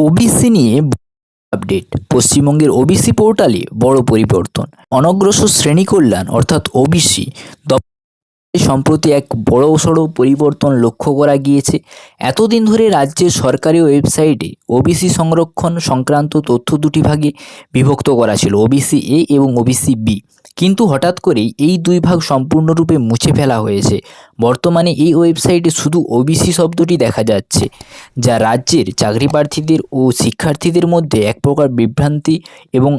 OBC নিয়ে update পশ্চিমবঙ্গের OBC পোর্টালে বড় পরিবর্তন। অনগ্রসর শ্রেণি কল্যাণ, অর্থাৎ ওবিসি সম্প্রতি এক বড়সড় পরিবর্তন লক্ষ্য করা গিয়েছে। এতদিন ধরে রাজ্যের সরকারি ওয়েবসাইটে ওবিসি সংরক্ষণ সংক্রান্ত তথ্য দুটি ভাগে বিভক্ত করা ছিল ওবিসি এ এবং ওবিসি বি কিন্তু হঠাৎ করেই এই দুই ভাগ সম্পূর্ণরূপে মুছে ফেলা হয়েছে। বর্তমানে এই ওয়েবসাইটে শুধু ওবিসি শব্দটি দেখা যাচ্ছে, যা রাজ্যের চাকরি প্রার্থীদের ও শিক্ষার্থীদের মধ্যে এক প্রকার বিভ্রান্তি এবং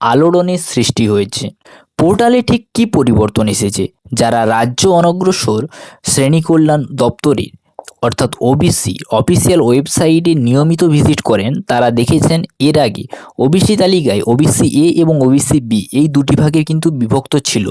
আলোড়নের সৃষ্টি হয়েছে। পোর্টালে ঠিক কী পরিবর্তন এসেছে? যারা রাজ্য অনগ্রসর শ্রেণি কল্যাণ দপ্তরের অর্থাৎ ওবিসি অফিসিয়াল ওয়েবসাইটে নিয়মিত ভিজিট করেন। তারা দেখেছেন এর আগে ওবিসি তালিকায় ওবিসি এ এবং ওবিসি বি এই দুটি ভাগে কিন্তু বিভক্ত ছিল।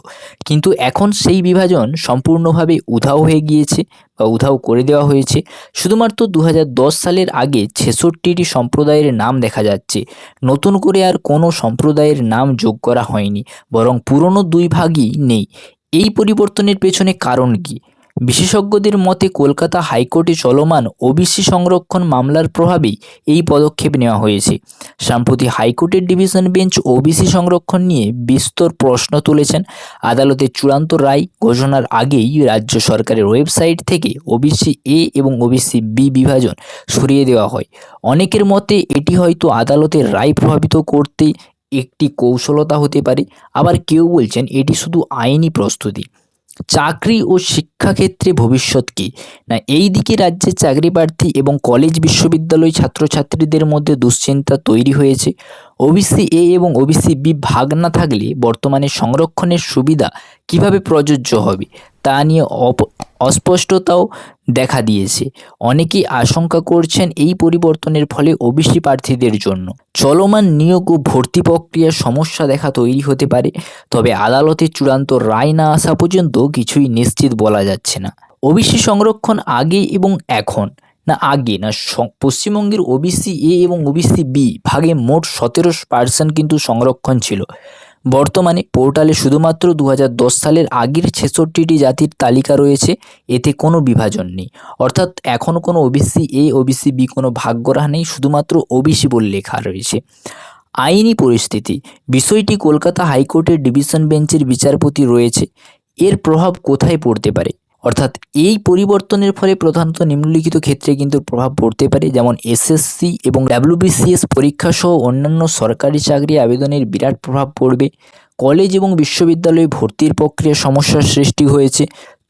কিন্তু এখন সেই বিভাজন সম্পূর্ণভাবে উধাও হয়ে গিয়েছে বা উধাও করে দেওয়া হয়েছে। শুধুমাত্র দু হাজার দশ সালের আগে ছেষট্টিটি সম্প্রদায়ের নাম দেখা যাচ্ছে। নতুন করে আর কোনো সম্প্রদায়ের নাম যোগ করা হয়নি, বরং পুরনো দুই ভাগই নেই। এই পরিবর্তনের পেছনে কারণ কী? বিশেষজ্ঞদের মতে, কলকাতা হাইকোর্টে চলমান ওবিসি সংরক্ষণ মামলার প্রভাবেই এই পদক্ষেপ নেওয়া হয়েছে। সম্প্রতি হাইকোর্টের ডিভিশন বেঞ্চ ওবিসি সংরক্ষণ নিয়ে বিস্তর প্রশ্ন তুলেছেন। আদালতের চূড়ান্ত রায় ঘোষণার আগেই রাজ্য সরকারের ওয়েবসাইট থেকে ওবিসি এ এবং ওবিসি বি বিভাজন সরিয়ে দেওয়া হয়। অনেকের মতে, এটি হয়তো আদালতের রায় প্রভাবিত করতে একটি কৌশলতা হতে পারে। আবার কেউ বলছেন, এটি শুধু আইনি প্রস্তুতি। চাকরি ও শিক্ষাক্ষেত্রে ভবিষ্যৎ কী? না, এই দিকে রাজ্যে চাকরি প্রার্থী এবং কলেজ বিশ্ববিদ্যালয় ছাত্রছাত্রীদের মধ্যে দুশ্চিন্তা তৈরি হয়েছে। ওবিসি এ এবং ওবিসি বি ভাগ না থাকলে বর্তমানে সংরক্ষণের সুবিধা কীভাবে প্রযোজ্য হবে তা নিয়ে অস্পষ্টতাও দেখা দিয়েছে। অনেকেই আশঙ্কা করছেন এই পরিবর্তনের ফলে ওবিসি প্রার্থীদের জন্য চলমান নিয়োগ ও ভর্তি প্রক্রিয়ার সমস্যা দেখা তৈরি হতে পারে, তবে আদালতের চূড়ান্ত রায় না আসা পর্যন্ত কিছুই নিশ্চিত বলা যাচ্ছে না। ওবিসি সংরক্ষণ আগে এবং এখন না আগে, না পশ্চিমবঙ্গের ওবিসি এ এবং ওবিসি বি ভাগে মোট সতেরো পার্সেন্ট কিন্তু সংরক্ষণ ছিল। বর্তমানে পোর্টালে শুধুমাত্র দু হাজার দশ সালের আগের ছেষট্টিটি জাতির তালিকা রয়েছে, এতে কোনো বিভাজন নেই। অর্থাৎ এখনও কোনো ওবিসি এ ওবিসি বি কোনো ভাগ করা নেই, শুধুমাত্র ওবিসি বলে লেখা রয়েছে। আইনি পরিস্থিতি, বিষয়টি কলকাতা হাইকোর্টের ডিভিশন বেঞ্চের বিচারপতি রয়েছে। এর প্রভাব কোথায় পড়তে পারে? অর্থাৎ এই পরিবর্তনের ফলে প্রধানত নিম্নলিখিত ক্ষেত্রে কিন্তু প্রভাব পড়তে পারে, যেমন এসএসসি এবং ডাব্লিউবিসিএস পরীক্ষা সহ অন্যান্য সরকারি চাকরি আবেদনের বিরাট প্রভাব পড়বে। কলেজ এবং বিশ্ববিদ্যালয়ে ভর্তির প্রক্রিয়া সমস্যার সৃষ্টি হয়েছে,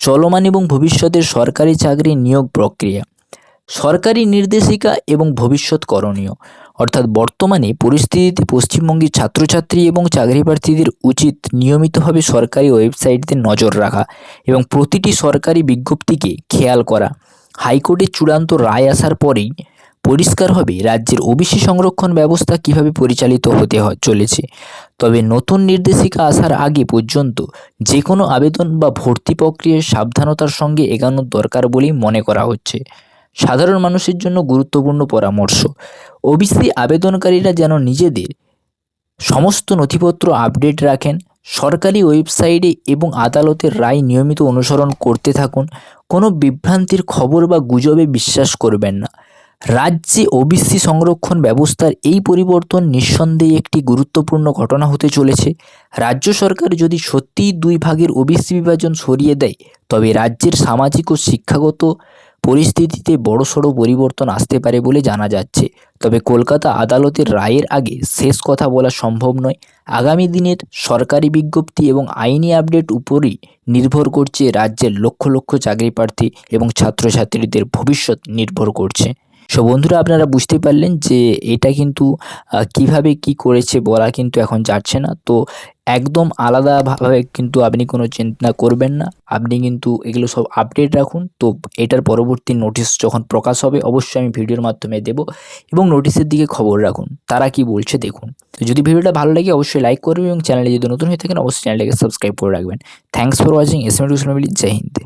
চলমান এবং ভবিষ্যতের সরকারি চাকরি নিয়োগ প্রক্রিয়া। সরকারি নির্দেশিকা এবং ভবিষ্যৎ করণীয়। অর্থাৎ বর্তমানে পরিস্থিতিতে পশ্চিমবঙ্গের ছাত্রছাত্রী এবং চাকরি প্রার্থীদের উচিত নিয়মিতভাবে সরকারি ওয়েবসাইটতে নজর রাখা এবং প্রতিটি সরকারি বিজ্ঞপ্তিকে খেয়াল করা। হাইকোর্টের চূড়ান্ত রায় আসার পরেই পরিষ্কার হবে রাজ্যের ওবিসি সংরক্ষণ ব্যবস্থা কীভাবে পরিচালিত হতে চলেছে। তবে নতুন নির্দেশিকা আসার আগে পর্যন্ত যে কোনো আবেদন বা ভর্তি প্রক্রিয়ায় সাবধানতার সঙ্গে এগানোর দরকার বলেই মনে করা হচ্ছে। সাধারণ মানুষের জন্য গুরুত্বপূর্ণ পরামর্শ। ওবিসি আবেদনকারীরা যেন নিজেদের সমস্ত নথিপত্র আপডেট রাখেন, সরকারি ওয়েবসাইটে এবং আদালতের রায় নিয়মিত অনুসরণ করতে থাকুন, কোনো বিভ্রান্তির খবর বা গুজবে বিশ্বাস করবেন না। রাজ্যে ওবিসি সংরক্ষণ ব্যবস্থার এই পরিবর্তন নিঃসন্দেহে একটি গুরুত্বপূর্ণ ঘটনা হতে চলেছে। রাজ্য সরকার যদি সত্যিই দুই ভাগের ওবিসি বিভাজন সরিয়ে দেয়, তবে রাজ্যের সামাজিক ও শিক্ষাগত পরিস্থিতিতে বড়সড় পরিবর্তন আসতে পারে বলে জানা যাচ্ছে। তবে কলকাতা আদালতের রায়ের আগে শেষ কথা বলা সম্ভব নয়। আগামী দিনের সরকারি বিজ্ঞপ্তি এবং আইনি আপডেট উপরই নির্ভর করছে রাজ্যের লক্ষ লক্ষ চাকরি প্রার্থী এবং ছাত্রছাত্রীদের ভবিষ্যৎ নির্ভর করছে। সো বন্ধুরা, আপনারা বুঝতে পারলেন যে এটা কিন্তু কীভাবে কি করেছে বলা কিন্তু এখন যাচ্ছে না। তো একদম আলাদাভাবে কিন্তু আপনি কোনো চিন্তা করবেন না। আপনি কিন্তু এগুলো সব আপডেট রাখুন। তো এটার পরবর্তী নোটিশ যখন প্রকাশ হবে, অবশ্যই আমি ভিডিওর মাধ্যমে দেবো এবং নোটিশের দিকে খবর রাখুন। তারা কি বলছে দেখুন। তো যদি ভিডিওটা ভালো লাগে, অবশ্যই লাইক করবেন এবং চ্যানেলে যদি নতুন হয়ে থাকেন, অবশ্যই চ্যানেলটাকে সাবস্ক্রাইব করে রাখবেন। Thanks for watching S M Joy Hind.